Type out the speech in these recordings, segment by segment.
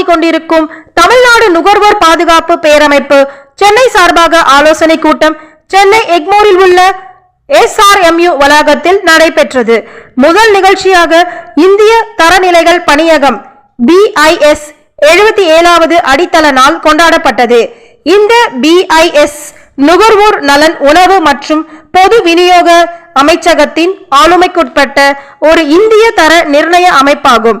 உருவாகிக் கொண்டிருக்கும் தமிழ்நாடு நுகர்வோர் பாதுகாப்பு பேரமைப்பு சென்னை சார்பாக ஆலோசனை கூட்டம் சென்னை எக்மோரில் உள்ள எஸ்ஆர்எம்யூ வளாகத்தில் நடைபெற்றது. முதல் நிகழ்ச்சியாக இந்திய தரநிலைகள் பணியகம் பிஐஎஸ் எழுபத்தி ஏழாவது அடித்தள நாள் கொண்டாடப்பட்டது. இந்த பிஐஎஸ் நுகர்வோர் நலன் உணவு மற்றும் பொது விநியோக அமைச்சகத்தின் ஆளுமைக்குட்பட்ட ஒரு இந்திய தர நிர்ணய அமைப்பாகும்.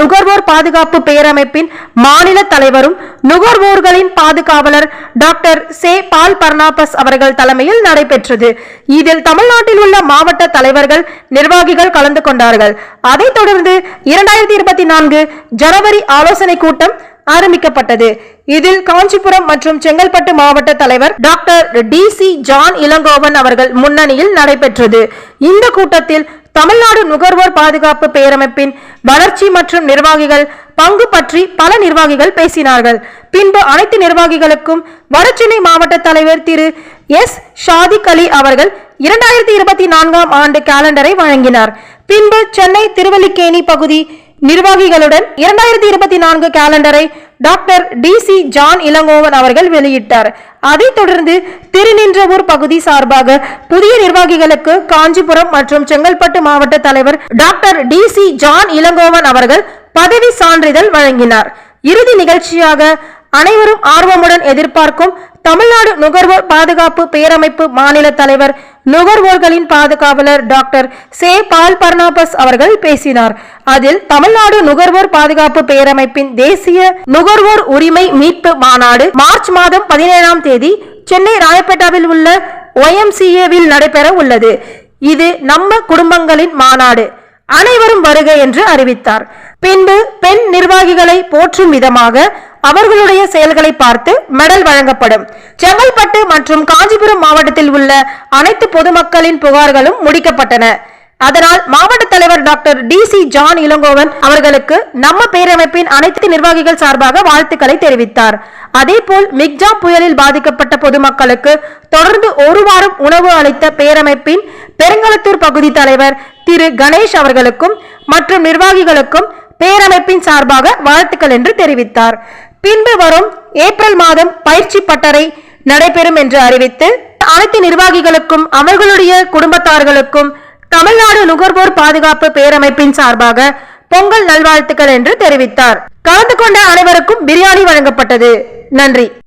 நுகர்வோர் பாதுகாப்பு பேரமைப்பின் மாநில தலைவரும் நுகர்வோர்களின் பாதுகாவலர் டாக்டர் சே பால் பர்னாபஸ் அவர்கள் தலைமையில் நடைபெற்றது. இதில் தமிழ்நாட்டில் உள்ள மாவட்ட தலைவர்கள் நிர்வாகிகள் கலந்து கொண்டார்கள். அதைத் தொடர்ந்து இரண்டாயிரத்தி இருபத்தி நான்கு ஜனவரி ஆலோசனை கூட்டம் ஆரம்பிக்கப்பட்டது. இதில் காஞ்சிபுரம் மற்றும் செங்கல்பட்டு மாவட்ட தலைவர் doctor T C John Elangovan அவர்கள் முன்னணியில் நடைபெற்றது. இந்த கூட்டத்தில் தமிழ்நாடு நுகர்வோர் பாதுகாப்பு பேரமைப்பின் வளர்ச்சி மற்றும் நிர்வாகிகள் பங்கு பற்றி பல நிர்வாகிகள் பேசினார்கள். பின்பு அனைத்து நிர்வாகிகளுக்கும் வடசென்னை மாவட்ட தலைவர் திரு எஸ். ஷாதிக் அலி அவர்கள் இரண்டாயிரத்தி இருபத்தி நான்காம் ஆண்டு காலண்டரை வழங்கினார். பின்பு சென்னை திருவல்லிக்கேணி பகுதி நிர்வாகிகளுடன் இரண்டாயிரத்தி இருபத்தி நான்கு கேலண்டரை doctor T C John Elangovan அவர்கள் வெளியிட்டார். அதைத் தொடர்ந்து திருநின்றவூர் பகுதி சார்பாக புதிய நிர்வாகிகளுக்கு காஞ்சிபுரம் மற்றும் செங்கல்பட்டு மாவட்ட தலைவர் doctor T C John Elangovan அவர்கள் பதவி சான்றிதழ் வழங்கினார். இறுதி நிகழ்ச்சியாக அனைவரும் ஆர்வமுடன் எதிர்பார்க்கும் தமிழ்நாடு நுகர்வோர் பாதுகாப்பு பேரமைப்பு மாநில தலைவர் நுகர்வோர்களின் பாதுகாவலர் டாக்டர் சே பால் பர்னாபஸ் அவர்கள் பேசினார். அதில் தமிழ்நாடு நுகர்வோர் பாதுகாப்பு பேரமைப்பின் தேசிய நுகர்வோர் உரிமை மீட்பு மாநாடு மார்ச் மாதம் பதினேழாம் தேதி சென்னை ராயப்பேட்டாவில் உள்ள ஒய்எம்சிஏவில் நடைபெற உள்ளது. இது நம்ம குடும்பங்களின் மாநாடு. அனைவரும் வருக என்று அறிவித்தார். பின்பு பெண் நிர்வாகிகளை போற்றும் விதமாக அவர்களுடைய செயல்களை பார்த்து மெடல் வழங்கப்படும். செங்கல்பட்டு மற்றும் காஞ்சிபுரம் மாவட்டத்தில் உள்ள அனைத்து பொதுமக்களின் புகார்களும் முடிக்கப்பட்டன. அதனால் மாவட்ட தலைவர் doctor T C John Elangovan அவர்களுக்கு நம்ம பேரமைப்பின் அனைத்து நிர்வாகிகள் சார்பாக வாழ்த்துக்களை தெரிவித்தார். அதேபோல் மிக்ஜா புயலில் பாதிக்கப்பட்ட பொதுமக்களுக்கு தொடர்ந்து ஒரு வாரம் உணவு அளித்த பேரமைப்பின் பெருங்களத்தூர் பகுதி தலைவர் திரு கணேஷ் அவர்களுக்கும் மற்றும் நிர்வாகிகளுக்கும் பேரமைப்பின் சார்பாக வாழ்த்துக்கள் என்று தெரிவித்தார். பின்பு வரும் ஏப்ரல் மாதம் பயிற்சி பட்டறை நடைபெறும் என்று அறிவித்து அனைத்து நிர்வாகிகளுக்கும் அவர்களுடைய குடும்பத்தார்களுக்கும் தமிழ்நாடு நுகர்வோர் பாதுகாப்பு பேரமைப்பின் சார்பாக பொங்கல் நல்வாழ்த்துக்கள் என்று தெரிவித்தார். கலந்து கொண்ட அனைவருக்கும் பிரியாணி வழங்கப்பட்டது. நன்றி.